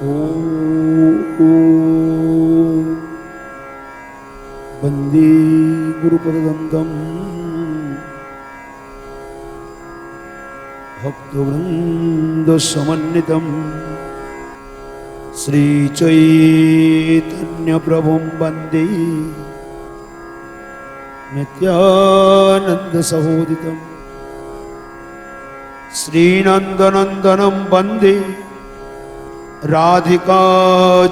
वन्दे गुरुपददन्तम् भक्तवृन्दसमन्वितं श्रीचैतन्यप्रभुं वन्दे। नित्यानन्दसहोदितम्। श्रीनन्दनन्दनं वन्दे రాధికా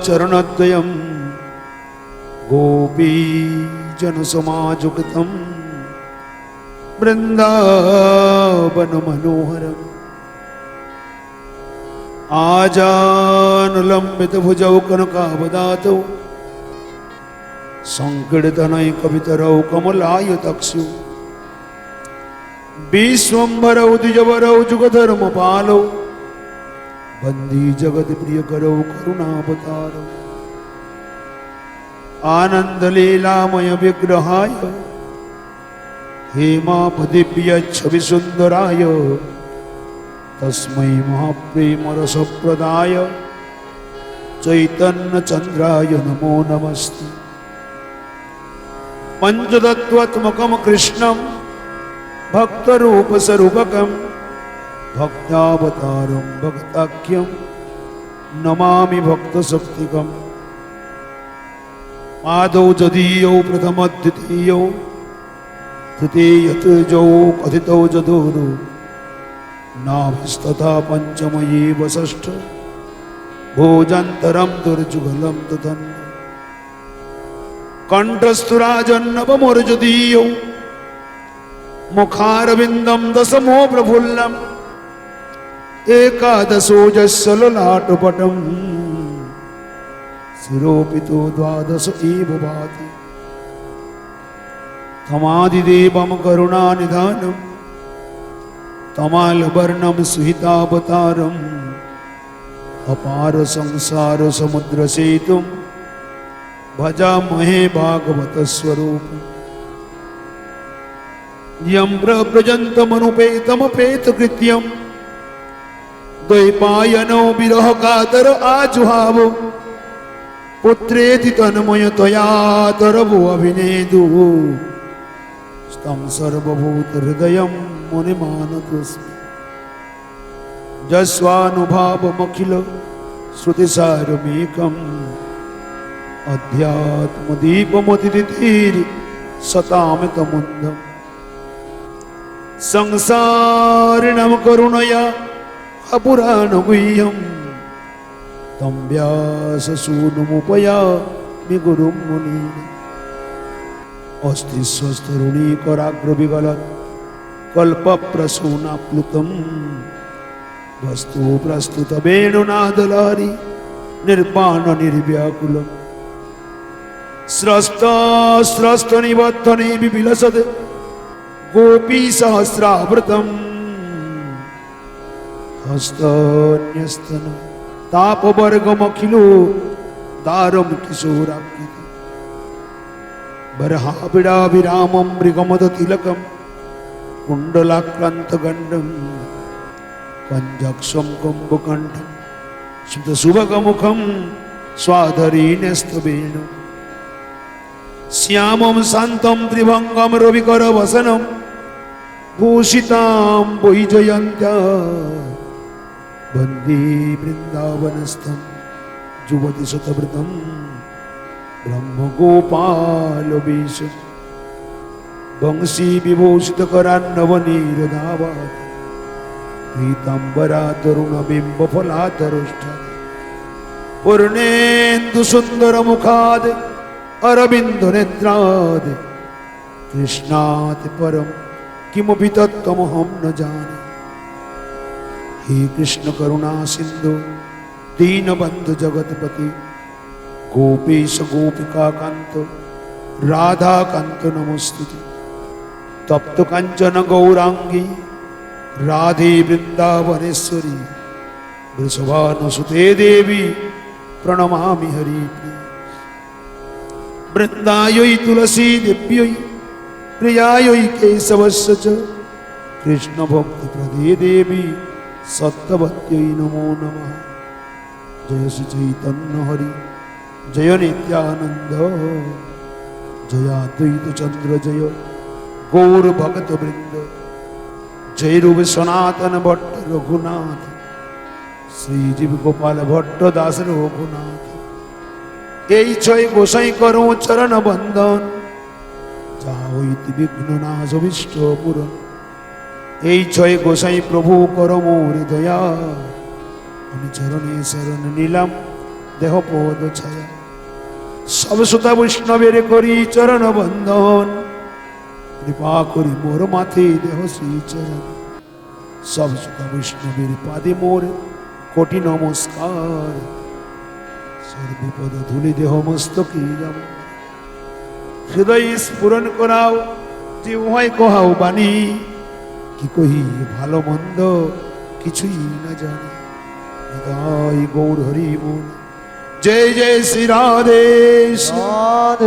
చరణద్వయం గోపీ జనసమాజుకృతం బృందావనమనోహరం ఆజానులంబితభుజౌ కవితరౌ కమలాయు తక్షు విశ్వంబరౌ ద్విజవరౌ జుగధర్మపాలౌ बृन्दावनमनोहरम् आजानुलम्बितभुजौ कनकावदातौ सङ्कीर्तनैकवितरौ कमलायतक्षु विश्वम्भरौ द्विजवरौ जुगधर्मपालौ वन्दी जगत्प्रियकरौ करुणावतारौ आनन्दलीलामय विग्रहाय हेमापदिव्यच्छविसुन्दराय तस्मै महाप्रेमरसप्रदाय चैतन्यचन्द्राय नमो नमस्ते पञ्चतत्त्वात्मकं कृष्णं भक्तरूपस्वरूपकं भक्तावतारं भक्ताख्यं नमामि भक्तशक्तिकम् आदौ जदीयौ प्रथमद्वितीयौ, तृतीयतृजौ कथितौ जदुरु नाभिस्तथा पञ्चमये वषष्ठ भोजन्तरं दुर्जुगलं तदन् कण्ठस्थुराजन्नवमोर्जदीयौ मुखारविन्दं दशमो प्रफुल्लम्। एकादशोजस्य ललाटपटम् शिरोपितो द्वादश एव भाति तमादिदेवं करुणानिधानं तमालवर्णं सुहितावतारम् अपार संसारसमुद्रसेतुं भजामहे भागवतस्वरूपम् यं प्रव्रजन्तमनुपेतमपेतकृत्यं द्वैपायनो विरहकातर आजुहावो। पुत्रेति तन्मयतयातरवो अभिनेदु स्तं सर्वभूतहृदयं मुनिमानतोऽस्मि जस्वानुभावमखिल श्रुतिसारमेकम्। अध्यात्मदीपमतिथिर् सतामितमुन्दम्। संसारिणं करुणया अपुराणगुह्यम् तं व्याससूनुमुपयामि गुरुं मुनीन् अस्ति स्वस्तरुणीकराग्रविगलत् कल्पप्रसूनाप्लुतम् वस्तु प्रस्तुतवेणुनादलारि निर्वाणनिर्व्याकुलम् स्रस्तस्रस्तनिबद्धने विविलसत् गोपीसहस्रावृतम् হস্তন্যস্তন তাপবর্গমখিলো দারম কিশোরাঙ্কিত বরহাবিড়াবিরামম মৃগমদ তিলকম কুণ্ডলাক্রান্তগণ্ডম কঞ্জক্ষম কুম্ভকণ্ডম সুতসুভগমুখম স্বাধরীণস্তবেণ শ্যামম শান্তম ত্রিভঙ্গম রবিকর বসনম। ভূষিতাম বৈজয়ন্ত্যা বন্দী বৃন্দাবনস্থম যুবতী শতভৃতম ব্রহ্মগোপাল বংশী বিভূষিত করান্নবনীরদাবাদ পীতাম্বরা তরুণ বিম্ব ফলাতরুষ্ঠ পূর্ণেন্দু সুন্দর মুখাদ অরবিন্দ নেত্রাদ কৃষ্ণাত পরম কিমপি তত্ত্বমহম ন জানে हे कृष्ण करुणा सिन्धु दीनबन्धु जगत्पति गोपेश गोपिका कान्त राधाकान्त नमस्तुते तप्त काञ्चन गौराङ्गी राधे वृन्दावनेश्वरी वृषभानुसुते देवी प्रणमामि हरिप्रिय वृन्दायै तुलसी देव्यै प्रियायै केशवस्य च कृष्णभक्तिप्रदे देवी সত্যবত্যই নমো নম জয় শ্রী চৈতন্য হরি জয় নিত্যানন্দ জয়াদ্বৈত চন্দ্র জয় গৌর ভগত বৃন্দ জয় রূপ সনাতন ভট্ট রঘুনাথ শ্রীজীব গোপাল ভট্ট দাস রঘুনাথ এই ছয় গোসাই করো চরণ বন্ধন যা হইতে বিঘ্ন নাশ না ভূষণ এই ছয় গোসাই প্রভু কর মোর দয়া। আমি চরণে শরণ নিলাম, দেহ পদ ছায়া। সব সুতা বৈষ্ণবের করি চরণ বন্ধন। কৃপা করি মোর মাথে দেহ শ্রী চরণ সব সুতা বৈষ্ণবের পাদে মোর কোটি নমস্কার। সর্বপদ ধুলি দেহ মস্তকে যাব হৃদয় স্ফুরণ করাও, যে উহায় কহাও বাণী। কি কহি ভালো মন্দ কিছুই না জানি। হৃদয় গৌর হরি মন। জয় জয় শ্রী রাধে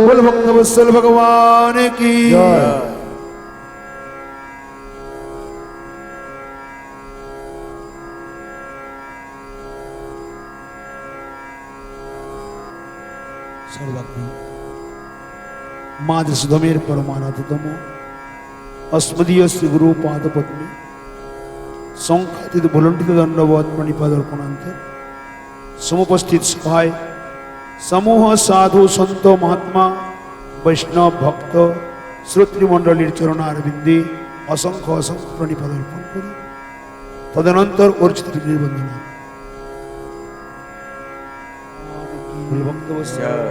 বল ভক্ত বৎসল ভগবান কি সর্বাগ্নি মা যশোধমের পরমানন্দতম। অস্মদীয় শ্রী গুরু পাদ পত্নী সংখ্যাতীত ভুলণ্ঠিত দণ্ডবধ প্রণিপাদ সমুপস্থিত সভায় সমূহ সাধু সন্ত মহাত্মা বৈষ্ণব ভক্ত শ্রোতৃমণ্ডলীর চরণারবিন্দে অসংখ্য অসংখ্য প্রণিপাদ অর্পণ করি তদনন্তর অর্চিত নির্বন্ধনা ভক্তবৎসল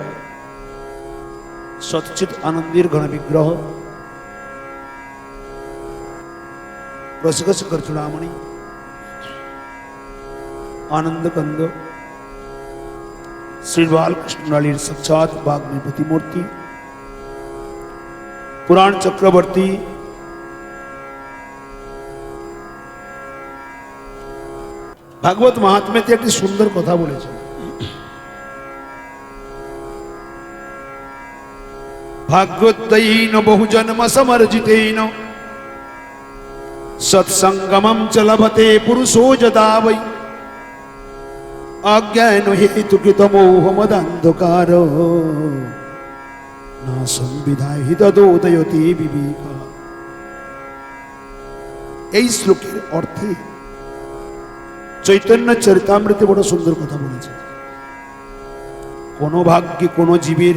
সচ্চিত আনন্দের ঘন বিগ্রহ রসিকশেখর চূড়ামণি আনন্দ কন্দ শ্রী বালকৃষ্ণালীর সাক্ষাৎ বাগ্মী প্রতিমূর্তি পুরাণ চক্রবর্তী ভাগবত মহাত্মেতে একটি সুন্দর কথা বলেছেন ভাগ্যোদ্দয়ীন বহুজন্ম সমর্জিতেন লভতে পুরুষো যদা বৈ অজ্ঞান হেতুকৃত মোহমদন্ধকার না সংবিধায় হিতদোদয়তে বিবেক এই শ্লোকের অর্থে চৈতন্য চরিতামৃতে বড় সুন্দর কথা বলেছে। কোন ভাগ্যে কোন জীবের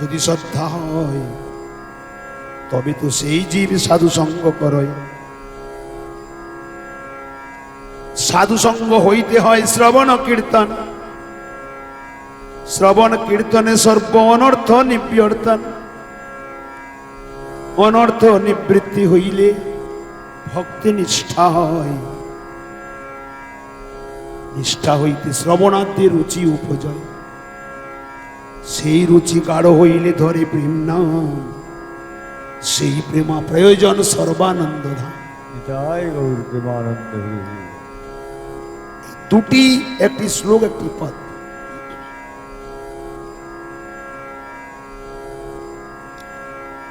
যদি শ্রদ্ধা হয় তবে তো সেই জীব সাধু সঙ্গ করয় সাধু সঙ্গ হইতে হয় শ্রবণ কীর্তন। শ্রবণ কীর্তনে সর্ব অনর্থ নিবর্তন অনর্থ নিবৃত্তি হইলে ভক্তি নিষ্ঠা হয়। নিষ্ঠা হইতে শ্রবণাদ্যে রুচি উপজয়। সেই রুচি গাঢ় হইলে ধরে প্রেম নাম সেই প্রেমা প্রয়োজন সর্বানন্দ ধাম জয় গৌর প্রেমানন্দ হরি হরি। দুটি একটি শ্লোক একটি পদ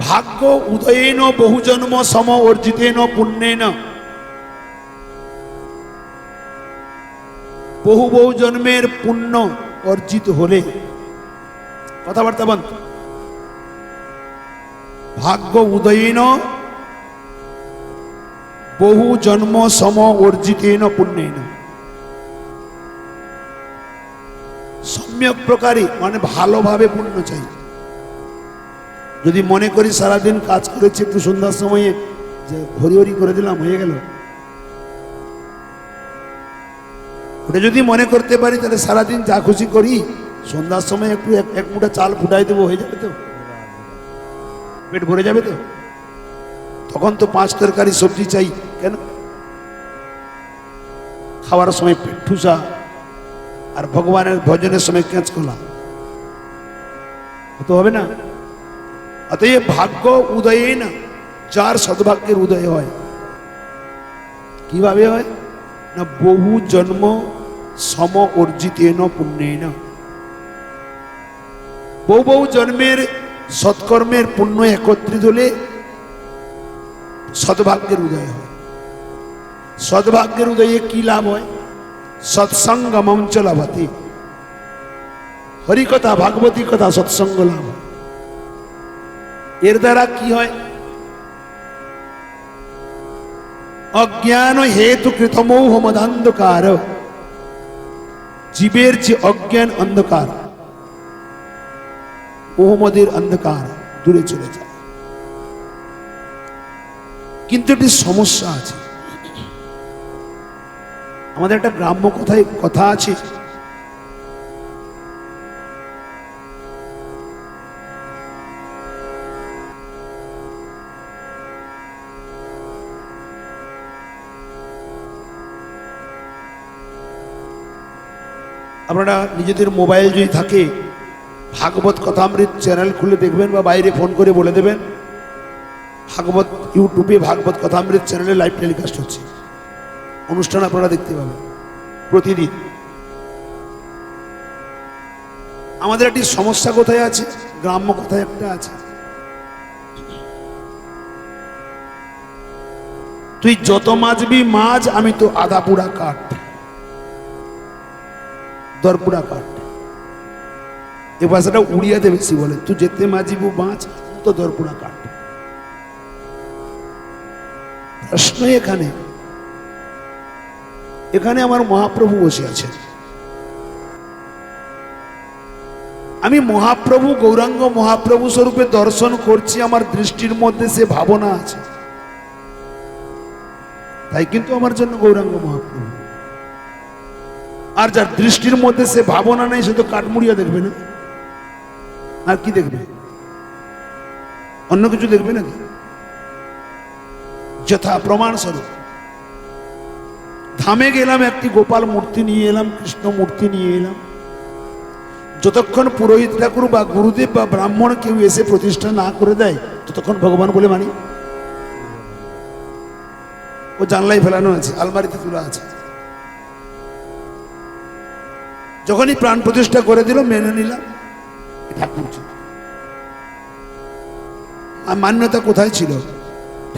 ভাগ্য উদয়েন বহুজন্ম সম অর্জিতেন পুণ্যেন বহু বহু জন্মের পুণ্য অর্জিত হলে কথাবার্তা বন্ধ ভাগ্য উদয়েন, বহু জন্ম সম অর্জিতেন পুণ্যেন। সম্যক প্রকারে মানে ভালোভাবে পুণ্য চাই। যদি মনে করি সারাদিন কাজ করেছি একটু সন্ধ্যার সময়ে, যে হরি করে দিলাম, হয়ে গেল। ওটা যদি মনে করতে পারি, তাহলে সারাদিন যা খুশি করি, সন্ধ্যার সময় একটু এক এক মুঠা চাল ফুটাই দেবো, হয়ে যাবে তো? পেট ভরে যাবে তো? তখন তো পাঁচ তরকারি সবজি চাই, কেন? খাওয়ার সময় পেট ঠুসা আর ভগবানের ভজনের সময় ক্যাঁচ খোলা। তো হবে না। অতএব ভাগ্য উদয়ে না, যার সদ্ভাগ্যের উদয় হয়। কীভাবে হয়? না বহু জন্ম সম অর্জিতেন পুণ্যেন। বহু বহু জন্মের সৎকর্মের পুণ্য একত্রিত হলে সদ্ভাগ্যের উদয় হয়। সদ্ভাগ্যের উদয়ে কি লাভ হয়? সৎসঙ্গমম চ লভতে। হরিকথা, ভাগবতী কথা সৎসঙ্গ লাভ এর দ্বারা কি হয়? অজ্ঞান হেতু কৃতমৌহ মদান্ধকার। জীবের যে অজ্ঞান অন্ধকার। মোহাম্মদের অন্ধকার দূরে চলে যায়। কিন্তু একটি সমস্যা আছে। আমাদের একটা গ্রাম্য কথায় কথা আছে। আপনারা নিজেদের মোবাইল যদি থাকে ভাগবত কথামৃত চ্যানেল খুলে দেখবেন বা বাইরে ফোন করে বলে দেবেন। ভাগবত ইউটিউবে ভাগবত কথামৃত চ্যানেলে লাইভ টেলিকাস্ট হচ্ছে। অনুষ্ঠান আপনারা দেখতে পাবেন প্রতিদিন। আমাদের একটি সমস্যা কোথায় আছে? গ্রাম্য কথায় একটা আছে? তুই যত মাছবি মাছ আমি তো আধা পুরা কাঠ। দরপুরা কাঠ। এ ভাষাটা উড়িয়াতে বেশি বলে তুই যেতে মাঝিবু মাছ তো দরপুরা কাঠ প্রশ্ন এখানে। এখানে আমার মহাপ্রভু বসে আছেন। আমি মহাপ্রভু, গৌরাঙ্গ মহাপ্রভু স্বরূপে দর্শন করছি, আমার দৃষ্টির মধ্যে সে ভাবনা আছে। তাই কিন্তু আমার জন্য গৌরাঙ্গ মহাপ্রভু। আর যার দৃষ্টির মধ্যে সে ভাবনা নেই, সে তো কাঠমুড়িয়া দেখবে না। আর কি দেখবে? অন্য কিছু দেখবে নাকি? যথা প্রমাণ স্বরূপ। ধামে গেলাম, একটি গোপাল মূর্তি নিয়ে এলাম, কৃষ্ণ মূর্তি নিয়ে এলাম। যতক্ষণ পুরোহিত ঠাকুর বা গুরুদেব বা ব্রাহ্মণ কেউ এসে প্রতিষ্ঠা না করে দেয়, ততক্ষণ ভগবান বলে মানি, ও জানলাই ফেলানো আছে, আলমারিতে তোলা আছে। যখনই প্রাণ প্রতিষ্ঠা করে দিল, মেনে নিলাম। ঠাকুরজি। আর মান্যতা কোথায় ছিল?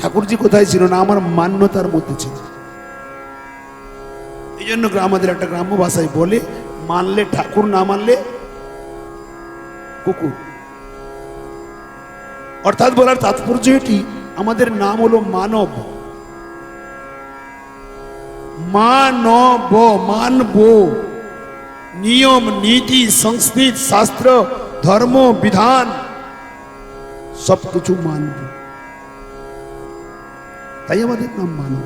ঠাকুরজি কোথায় ছিল না আমার মান্যতার মধ্যে ছিল? এই জন্য আমাদের একটা গ্রাম্য ভাষায় বলে, মানলে ঠাকুর, না মানলে কুকুর। অর্থাৎ বলার তাৎপর্য এটি, আমাদের নাম হলো মানব। মানব মানব। নিয়ম, নীতি, সংস্কৃত, শাস্ত্র ধর্ম বিধান সব কিছু মানব তাই আমাদের নাম মানব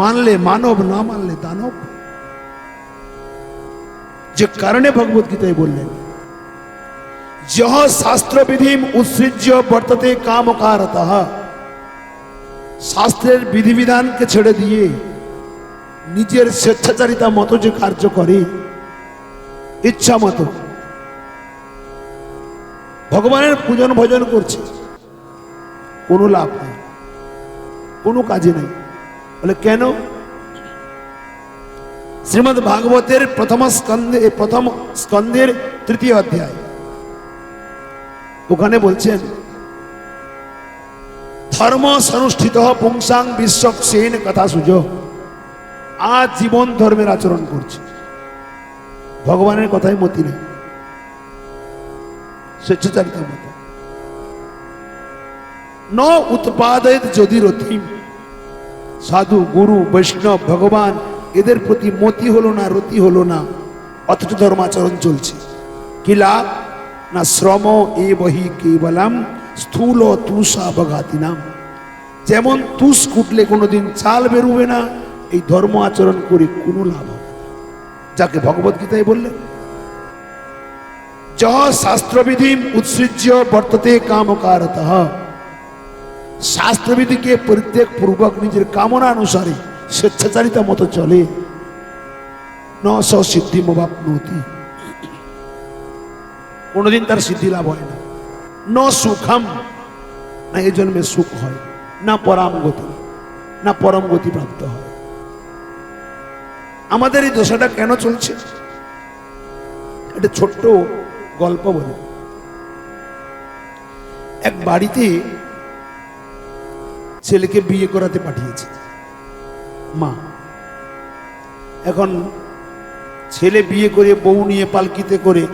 মানলে মানব না মানলে দানব যে কারণে ভগবত গীতায় বললেন যহ শাস্ত্র বিধিম উৎসৃজ্য বর্ততে কামকারত শাস্ত্রের বিধিবিধানকে ছেড়ে দিয়ে নিজের স্বেচ্ছাচারিতা মতো যে কার্য করে ইচ্ছা মতো ভগবানের পূজন ভজন করছে। কোনো লাভ নেই। কোনো কাজে নেই। বলে, কেন? শ্রীমদ ভাগবতের প্রথম স্কন্ধে প্রথম স্কন্ধের তৃতীয় অধ্যায়। ওখানে বলছেন ধর্ম সনুষ্ঠিত পুংসাং বিশ্ব সেন কথা সুযোগ আজ জীবন ধর্মের আচরণ করছে। ভগবানের কথাই মতি নেই। মতো ন উৎপাদিত যদি রথিম সাধু গুরু বৈষ্ণব ভগবান এদের প্রতি মতি হলো না রতি হলো না অথচ ধর্মাচরণ চলছে কি লাভ না শ্রম এ বহি কেবলম স্থূল তুষা বগাতি নাম যেমন তুষ কুটলে কোনোদিন চাল বেরোবে না এই ধর্ম আচরণ করে কোনো লাভ হবে যাকে ভগবত গীতায় বললেন যহ শাস্ত্রবিধি উৎসৃজ্য বর্ততে কামকারত। শাস্ত্রবিধিকে পরিত্যাগ পূর্বক নিজের কামনা অনুসারে স্বেচ্ছাচারিতা মতো চলে। ন সিদ্ধি মোবাপনতি। কোনোদিন তার সিদ্ধি লাভ হয় না। ন সুখম। না এই জন্মে সুখ হয়, না পরাম গতি, না পরম গতি প্রাপ্ত হয়। আমাদের এই দশাটা কেন চলছে? একটা ছোট্ট গল্প বলি। এক বাড়িতে ছেলেকে বিয়ে করাতে পাঠিয়েছে। মা। এখন ছেলে বিয়ে করে বউ নিয়ে পালকিতে করে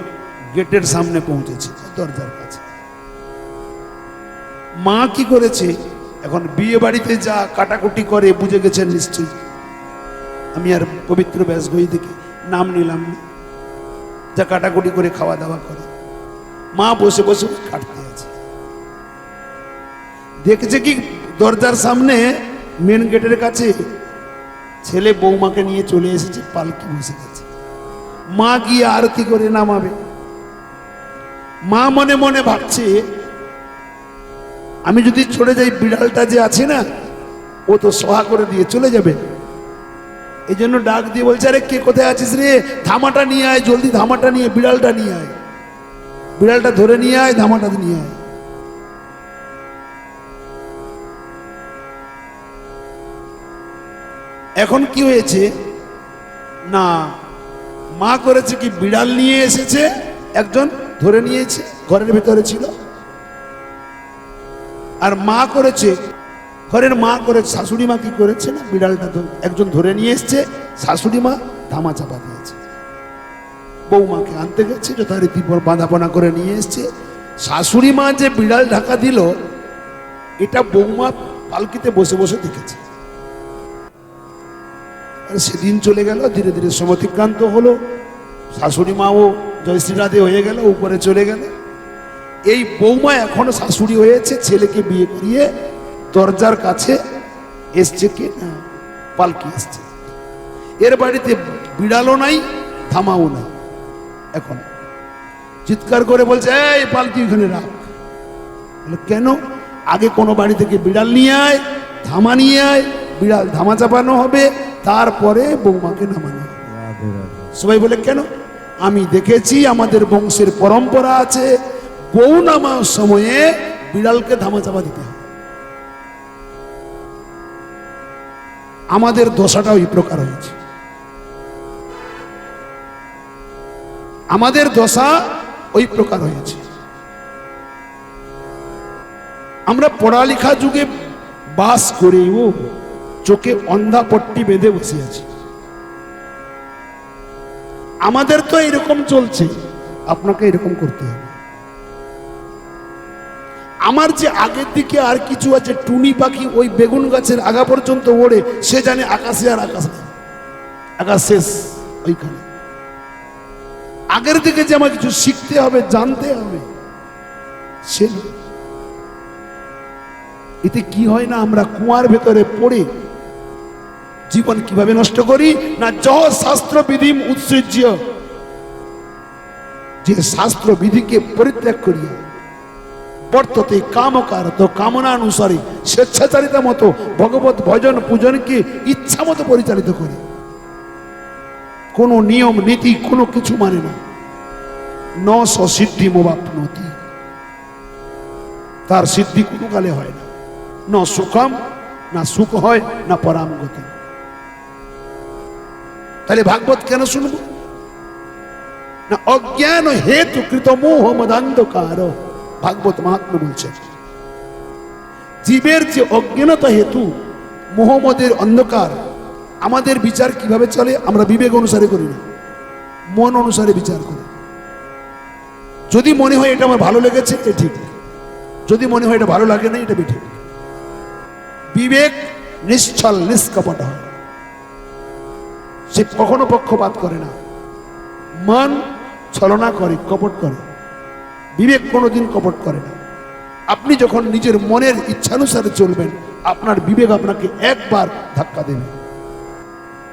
গেটের সামনে পৌঁছেছে, দরজার কাছে। মা কি করেছে? এখন বিয়ে বাড়িতে যা কাটাকুটি করে, বুঝে গেছেন নিশ্চয়ই। আমি আর পবিত্র ব্যাস বই থেকে নাম নিলাম। না যা কাটাকুটি করে খাওয়া দাওয়া করে। মা বসে বসে কাটতে আছে। দেখেছে কি দরজার সামনে মেন গেটের কাছে ছেলে বৌমাকে নিয়ে চলে এসেছে, পালকি বসে গেছে। মা গিয়ে আরতি করে নামাবে? মা মনে মনে ভাবছে, আমি যদি চলে যাই, বিড়ালটা যে আছে না, ও তো সহা করে দিয়ে চলে যাবে। এই জন্য ডাক দিয়ে বলছে, আরে কে কোথায় আছিস রে? ধামাটা নিয়ে আয়, জলদি ধামাটা নিয়ে বিড়ালটা নিয়ে আয়। বিড়ালটা ধরে নিয়ে আয়, ধামাটা নিয়ে আয়। এখন কি হয়েছে? না, মা করেছে কি, বিড়াল নিয়ে এসেছে, একজন ধরে নিয়েছে, ঘরের ভেতরে ছিল। আর মা করেছে ঘরের মা করে, শাশুড়ি মা কি করেছে না? বিড়ালটা তো একজন ধরে নিয়ে এসছে, শাশুড়ি মা ধামা চাপা দিয়েছে। বৌমাকে আনতে গেছে, যথারীতি বাঁধাপনা করে নিয়ে এসছে। শাশুড়ি মা যে বিড়াল ঢাকা দিল, এটা বৌমা পালকিতে বসে বসে দেখেছে। আর সেদিন চলে গেল, ধীরে ধীরে সমতিক্রান্ত হলো। শাশুড়ি মাও জয়শ্রী রাধে হয়ে গেল, উপরে চলে গেল। এই বৌমা এখনও শাশুড়ি হয়েছে, ছেলেকে বিয়ে করিয়ে দরজার কাছে এসছে কে না? পালকি এসছে। এর বাড়িতে বিড়ালও নাই, থামাও নাই। এখন চিৎকার করে বলছে, এই পালকি ওখানে রাখ। কেন? আগে কোনো বাড়ি থেকে বিড়াল নিয়ে আয় ধামা নিয়ে আয়, বিড়াল ধামা চাপানো হবে, তারপরে বৌমাকে নামানো সবাই বলে, কেন? আমি দেখেছি আমাদের বংশের পরম্পরা আছে, বউ নামার সময়ে বিড়ালকে ধামা চাপা দিতে হয় আমাদের দশাটা ওই প্রকার হয়েছে। আমাদের দশা ওই প্রকার হয়েছে। আমরা পড়ালেখা যুগে বাস করেও চোখে অন্ধা পট্টি বেঁধে বসে আছি। আমাদের তো এরকম চলছে, আপনাকে এরকম করতে হবে। আমার যে আগের দিকে আর কিছু আছে, টুনি পাখি ওই বেগুন গাছের আগা পর্যন্ত ওড়ে, সে জানে আকাশে আর আকাশ আকাশ শেষ ওইখানে। আগের দিকে যে আমার কিছু শিখতে হবে, জানতে হবে, সে এতে কি হয় না, আমরা কুয়ার ভেতরে পড়ে জীবন কীভাবে নষ্ট করি, না জহ শাস্ত্র বিধি উৎসৃজ্য, যে শাস্ত্র বিধিকে পরিত্যাগ করিয়া বর্ততে কামকার তো কামনা অনুসারে স্বেচ্ছাচারিতা মতো ভগবত ভজন পূজনকে ইচ্ছা মতো পরিচালিত করে। কোনো নিয়ম, নীতি, কোনো কিছু মানে না। ন সিদ্ধি মোবাপনতি তার সিদ্ধি কোনো কালে হয় না। ন সুখম, না সুখ হয়, না পরাম গতি। তাহলে ভাগবত কেন শুনব? না অজ্ঞান হেতু কৃত মোহ মদান্ধকার ভাগবত মহাত্মা বলছেন জীবের যে অজ্ঞানতা হেতু, মোহাম্মদের অন্ধকার, আমাদের বিচার কীভাবে চলে আমরা বিবেক অনুসারে করি না, মন অনুসারে বিচার করি। যদি মনে হয় এটা আমার ভালো লেগেছে, এটা ঠিক। যদি মনে হয় এটা ভালো লাগে না, এটা বেঠিক। বিবেক নিশ্চল, নিষ্কপট হয়। সে কখনো পক্ষপাত করে না। মন ছলনা করে, কপট করে। বিবেক কোনোদিন কপট করে না। আপনি যখন নিজের মনের ইচ্ছানুসারে চলবেন আপনার বিবেক আপনাকে একবার ধাক্কা দেবে।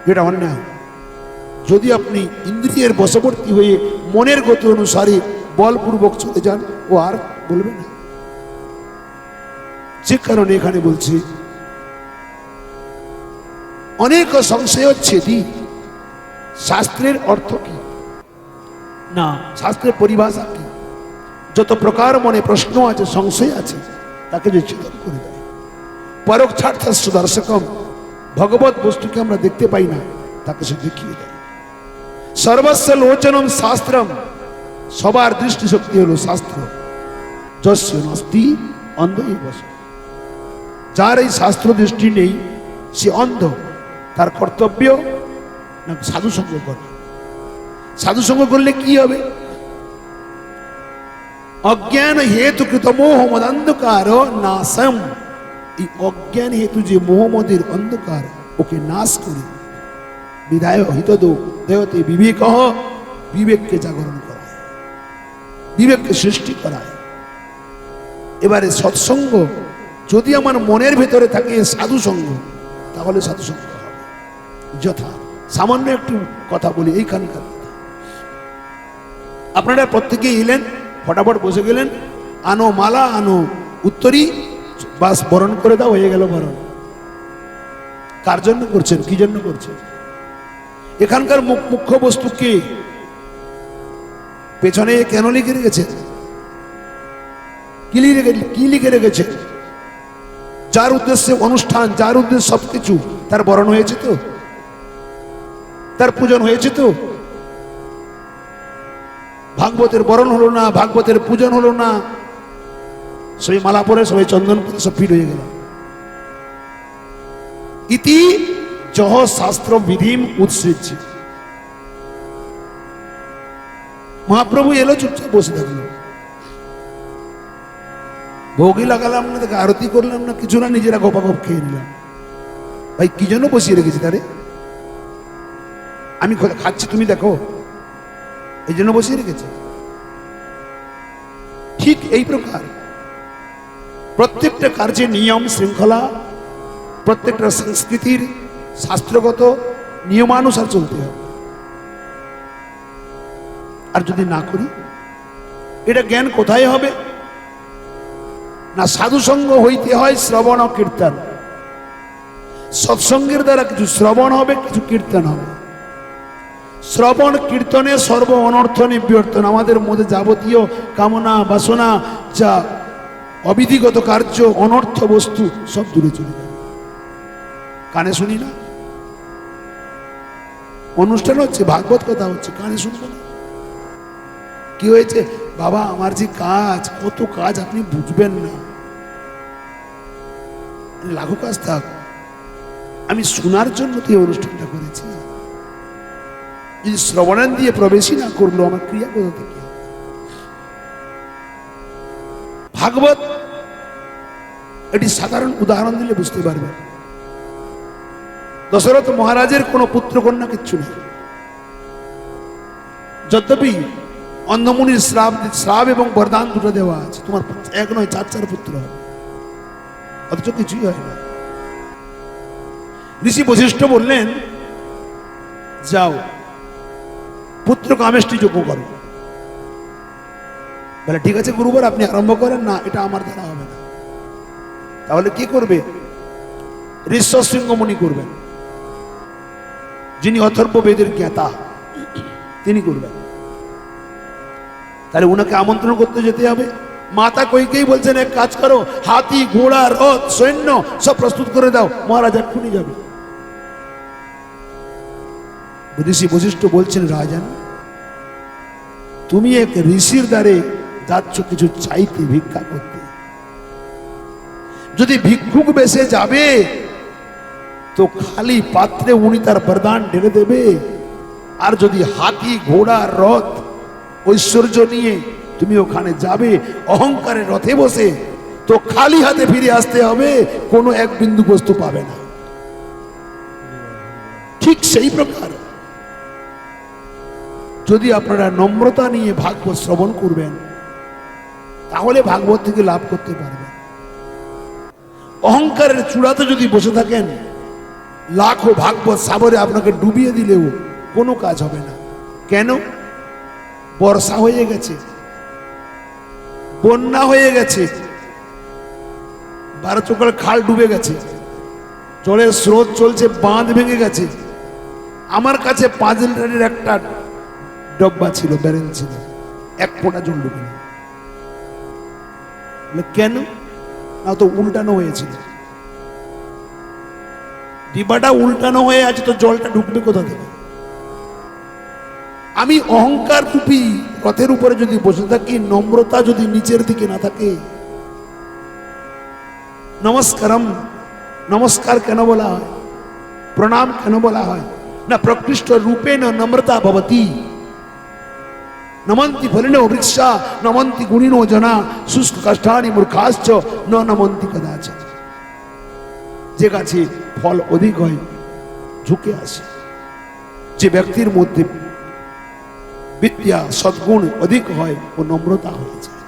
যেটা অন্যায়। যদি আপনি ইন্দ্রিয়ের বশবর্তী হয়ে মনের গতি অনুসারে বলপূর্বক চলে যান ও আর বলবে না। যে কারণে এখানে বলছি অনেক সংশয় হচ্ছে দি শাস্ত্রের অর্থ কি? না। শাস্ত্রের পরিভাষা কি? যত প্রকার মনে প্রশ্ন আছে, সংশয় আছে, তাকে যে ছেদন করে দেয়। পরোক্ষার্থ সুদর্শকম ভগবত বস্তুকে আমরা দেখতে পাই না, তাকে সে দেখিয়ে দেয়। সর্বস্ব লোচনম শাস্ত্রম, সবার দৃষ্টিশক্তি হলো শাস্ত্র। যস্য নাস্তি অন্ধই বস। যার এই শাস্ত্র দৃষ্টি নেই, সে অন্ধ, তার কর্তব্য না সাধু সঙ্গ করে। সাধু সঙ্গ করলে কি হবে? অজ্ঞান হেতু কৃত মোহ মদান্ধকার নাশম এই অজ্ঞান হেতু যে মোহাম্মদের অন্ধকার, ওকে নাশ করে। বিদায় হিত দেহতে বিবেক বিবেককে জাগরণ করায়। বিবেককে সৃষ্টি করায়। এবারে সৎসঙ্গ, যদি আমার মনের ভেতরে থাকে সাধু সঙ্গ, তাহলে সাধু সঙ্গ হবে। যথা, সামান্য একটু কথা বলি, এইখানকার আপনারা প্রত্যেকে এলেন? ফটাফট বসে গেলেন। আনো মালা, আনো উত্তরই বাস বরণ করে দাও, হয়ে গেল বরণ। কার জন্য করছেন? কি জন্য করছেন? এখানকার মুখ- মুখ্য বস্তু কে? পেছনে কেন লিখে রেখেছে কি লিখে কি লিখে রেখেছে যার উদ্দেশ্যে অনুষ্ঠান, যার উদ্দেশ্যে সবকিছু, তার বরণ হয়েছে তো? তার পূজন হয়েছে তো? ভাগবতের বরণ হলো না, ভাগবতের পূজন হলো না। সবাই মালা পরে সবাই চন্দন সব ফিট হয়ে গেল। ইতি জহ শাস্ত্র বিধিম উৎসৃজ্য। মহাপ্রভু এলো চুপচাপ বসে থাকল। ভোগই লাগালাম না, তাকে আরতি করলাম না, কিছু না, নিজেরা গোপাগপ খেয়ে নিলাম। ভাই, কি জন্য বসিয়ে রেখেছি তারে? আমি খাচ্ছি তুমি দেখো। এই জন্য বসিয়ে রেখেছে। ঠিক এই প্রকার। প্রত্যেকটা কার্যের নিয়ম, শৃঙ্খলা, প্রত্যেকটা সংস্কৃতির শাস্ত্রগত নিয়মানুসার চলতে হবে। আর যদি না করি, এটা জ্ঞান কোথায় হবে? না সাধুসঙ্গ হইতে হয় শ্রবণ ও কীর্তন। সৎসঙ্গের দ্বারা কিছু শ্রবণ হবে, কিছু কীর্তন হবে। শ্রবণ, কীর্তনে সর্ব অনর্থ নিবর্তন। আমাদের মধ্যে যাবতীয় কামনা, বাসনা, যা অবিধিগত কার্য, অনর্থ বস্তু, সব দূরে চলে যাবে কানে শুনি না? অনুষ্ঠান হচ্ছে, ভাগবত কথা হচ্ছে, কানে শুনব না? কি হয়েছে? বাবা, আমার যে কাজ, কত কাজ আপনি বুঝবেন না। লাঘু কাজ থাক। আমি শোনার জন্য তো এই অনুষ্ঠানটা করেছি। যদি শ্রবণান দিয়ে প্রবেশই না করল, আমার ক্রিয়া ভাগবত এটি সাধারণ উদাহরণ দিলে বুঝতে পারবেন। দশরথ মহারাজের কোনো পুত্র কন্যা কিচ্ছু নেই। যদ্যপি অন্ধমুনির শ্রাব শ্রাব এবং বরদান দুটো দেওয়া আছে, তোমার এক নয়, চার চার পুত্র অথচ কিছুই হয় না। ঋষি বশিষ্ঠ বললেন, যাও পুত্র কামেষ্টি যোগ্য করো। বলে, ঠিক আছে গুরুবার, আপনি আরম্ভ করেন, না, এটা আমার দ্বারা হবে না। তাহলে কি করবে? ঋষ্য করবেন। যিনি অথর্ব বেদের জ্ঞাতা, তিনি করবেন। তাহলে ওনাকে আমন্ত্রণ করতে যেতে হবে। মাতা কইকেই বলছেন, এক কাজ করো, হাতি, ঘোড়া, রথ, সৈন্য সব প্রস্তুত করে দাও। মহারাজ এক্ষুনি যাবে। ঋষি বশিষ্ঠ বলছেন, রাজান, তুমি এক ঋষির দ্বারে যাচ্ছ কিছু চাইতে, ভিক্ষা করতে। যদি ভিক্ষুক বেশে যাবে, তো খালি পাত্রে উনি তার বরদান ঢেলে দেবে। আর যদি হাতি, ঘোড়া, রথ, ঐশ্বর্য নিয়ে তুমি ওখানে যাবে অহংকারের রথে বসে, তো খালি হাতে ফিরে আসতে হবে, কোনো এক বিন্দু বস্তু পাবে না। ঠিক সেই প্রকার যদি আপনারা নম্রতা নিয়ে ভাগবত শ্রবণ করবেন, তাহলে ভাগবত থেকে লাভ করতে পারবেন। অহংকারের চূড়াতে যদি বসে থাকেন, লাখো ভাগবত সাগরে আপনাকে ডুবিয়ে দিলেও কোনো কাজ হবে না। কেন? বর্ষা হয়ে গেছে, বন্যা হয়ে গেছে বারো চোখের খাল ডুবে গেছে, জলের স্রোত চলছে, বাঁধ ভেঙে গেছে। আমার কাছে পাঁচ লিটারের একটা ডব্বা ছিল ব্যারেল ছিল। এক ফোঁটা জল নেই। কেন? না তো উল্টানো হয়েছিল। ডিবাটা উল্টানো হয়ে আছে তো জলটা ঢুকবে কোথা থেকে? আমি অহংকার রূপী রথের উপরে যদি বসে থাকি, নম্রতা যদি নিচের দিকে না থাকে, নমস্কারম, নমস্কার কেন বলা হয়? প্রণাম কেন বলা হয়? না প্রকৃষ্ট রূপে না নম্রতা ভবতি। নমন্তি ফলিনো বৃক্ষা নমন্তি গুণিনো জনা শুষ্ক কাষ্ঠানি মূর্খাশ্চ ন নমন্তি কদাচ যে গাছে ফল অধিক হয় ঝুঁকে আসে। যে ব্যক্তির মধ্যে বিদ্যা সদ্গুণ অধিক হয় ও নম্রতা হয়ে যায়।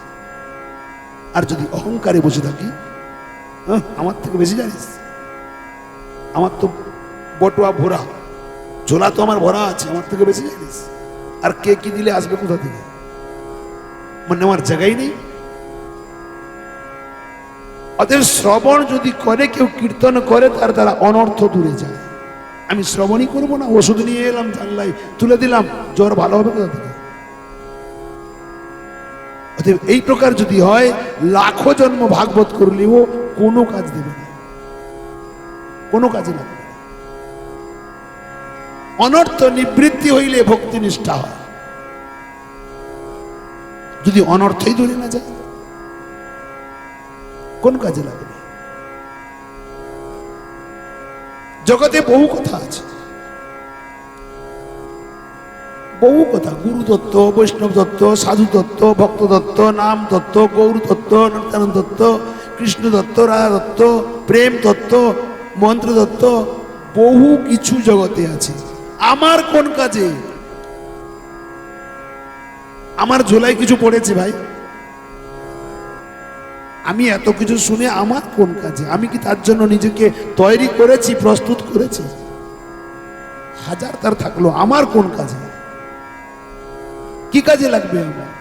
আর যদি অহংকারে বসে থাকি হ্যাঁ, আমার থেকে বেশি জানিস? আমার তো বটুয়া ভরা ঝোলা তো আমার ভরা আছে আমার থেকে বেশি জানিস? আর কে কি দিলে আসবে কোথা থেকে? মানে আমার জায়গাই নেই। অতএব শ্রবণ যদি করে, কেউ কীর্তন করে, তার দ্বারা অনর্থ দূরে যায়। আমি শ্রবণই করব না, ওষুধ নিয়ে এলাম জানলাই তুলে দিলাম, জ্বর ভালো হবে কোথা থেকে? অতএব এই প্রকার যদি হয়, লাখো জন্ম ভাগবত করলেও কোনো কাজ দেবে না। কোনো কাজে লাগবে না। অনর্থ নিবৃত্তি হইলে ভক্তি নিষ্ঠা হয়। যদি অনর্থই দূরে না যায়, কোন কাজে লাগবে? জগতে বহু কথা আছে। বহু কথা, গুরু দত্ত বৈষ্ণব দত্ত সাধু দত্ত ভক্ত দত্ত নাম দত্ত গৌর দত্ত নিত্যানন্দ দত্ত কৃষ্ণ দত্ত রাধা দত্ত প্রেম দত্ত মন্ত্র দত্ত বহু কিছু জগতে আছে। আমার কোন কাজে? আমার ঝোলাই কিছু পড়েছে ভাই। আমি এত কিছু শুনে আমার কোন কাজে? আমি কি তার জন্য নিজেকে তৈরি করেছি, প্রস্তুত করেছি? হাজার তার থাকল, আমার কোন কাজে? কি কাজে লাগবে আমার?